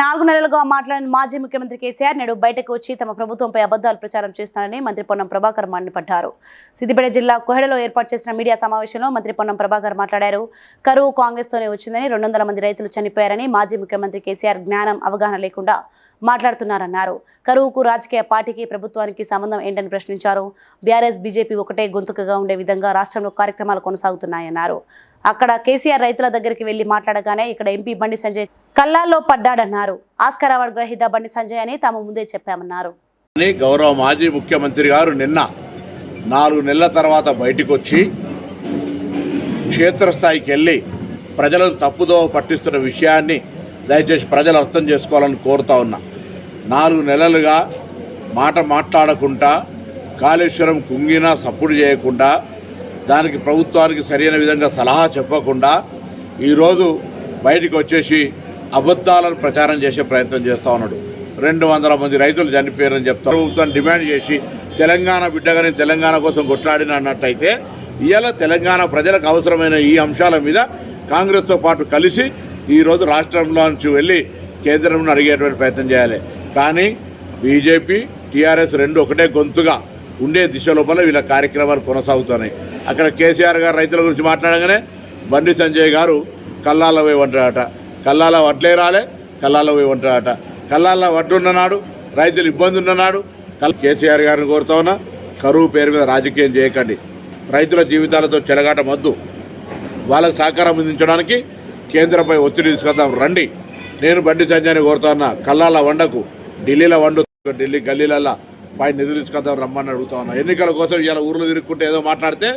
నాలుగు నెలలుగా మాట్లాడిన మాజీ ముఖ్యమంత్రి కేసీఆర్ నేడు బయటకు వచ్చి తమ ప్రభుత్వంపై అబద్ధాలు ప్రచారం చేస్తున్నారని మంత్రి పొన్నం ప్రభాకర్ మండిపడ్డారు. సిద్దిపేట జిల్లా కోహెడలో ఏర్పాటు చేసిన మీడియా సమావేశంలో మంత్రి పొన్నం ప్రభాకర్ మాట్లాడారు. కరువు కాంగ్రెస్తోనే వచ్చిందని రెండు వందల మంది రైతులు చనిపోయారని మాజీ ముఖ్యమంత్రి కేసీఆర్ జ్ఞానం అవగాహన లేకుండా మాట్లాడుతున్నారన్నారు. కరువుకు రాజకీయ పార్టీకి ప్రభుత్వానికి సంబంధం ఏంటని ప్రశ్నించారు. బీఆర్ఎస్ బీజేపీ ఒకటే గొంతుకగా ఉండే విధంగా రాష్ట్రంలో కార్యక్రమాలు కొనసాగుతున్నాయన్నారు. అక్కడ కేసీఆర్ రైతుల దగ్గరికి వెళ్ళి మాట్లాడగానే ఇక్కడ ఎంపీ బండి సంజయ్ కల్లాల్లో పడ్డాడన్నారు. ఆస్కర్ అవార్డు గ్రహీత బండి సంజయ్ అని తాము ముందే చెప్పామన్నారు. అని గౌరవ మాజీ ముఖ్యమంత్రి గారు నిన్న నాలుగు నెలల తర్వాత బయటకు వచ్చి క్షేత్రస్థాయికి వెళ్ళి ప్రజలను తప్పుదోవ పట్టిస్తున్న విషయాన్ని దయచేసి ప్రజలు అర్థం చేసుకోవాలని కోరుతా ఉన్నా. నాలుగు నెలలుగా మాట మాట్లాడకుండా కాళేశ్వరం కుంగినా సప్పుడు చేయకుండా దానికి ప్రభుత్వానికి సరైన విధంగా సలహా చెప్పకుండా ఈరోజు బయటకు వచ్చేసి అబద్ధాలను ప్రచారం చేసే ప్రయత్నం చేస్తూ ఉన్నాడు. రెండు వందల మంది రైతులు చనిపోయారని చెప్తారు ప్రభుత్వం డిమాండ్ చేసి తెలంగాణ బిడ్డగానే తెలంగాణ కోసం కొట్లాడిన అన్నట్టయితే ఇవాళ తెలంగాణ ప్రజలకు అవసరమైన ఈ అంశాల మీద కాంగ్రెస్తో పాటు కలిసి ఈరోజు రాష్ట్రంలో నుంచి వెళ్ళి కేంద్రం అడిగేటువంటి ప్రయత్నం చేయాలి. కానీ బీజేపీ టీఆర్ఎస్ రెండు ఒకటే గొంతుగా ఉండే దిశ లోపల వీళ్ళ కార్యక్రమాలు కొనసాగుతున్నాయి. అక్కడ కేసీఆర్ గారు రైతుల గురించి మాట్లాడగానే బండి సంజయ్ గారు కల్లాల పోయి వంటాడట. కల్లాల వడ్లే రాలే కల్లాల పోయి వంటాడట. కల్లాల వడ్లు ఉన్ననాడు రైతులు ఇబ్బంది ఉన్ననాడు కల్ కేసీఆర్ గారిని కోరుతా ఉన్నా కరువు పేరు మీద రాజకీయం చేయకండి. రైతుల జీవితాలతో చెలగాట మద్దు. వాళ్ళకు సహకారం అందించడానికి కేంద్రంపై ఒత్తిడి తీసుకొద్దాం. రండి. నేను బండి సంజయ్ని కోరుతా ఉన్నా కల్లాల వండకు. ఢిల్లీలో వండు ఢిల్లీ గల్లీలల్లా. వాడిని నిధులు రమ్మని అడుగుతా ఉన్నా. ఎన్నికల కోసం ఇవాళ ఊర్లో తిరుక్కుంటే ఏదో మాట్లాడితే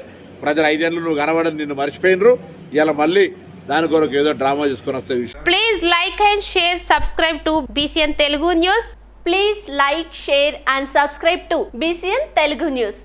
ప్రజలు ఐదేళ్ళు నువ్వు కనబడని నిన్ను మర్చిపోయినరు. ఇలా మళ్ళీ దాని కొరకు ఏదో డ్రామా చేసుకుని వస్తే please like and share subscribe to BCN Telugu news please like share and subscribe to BCN Telugu news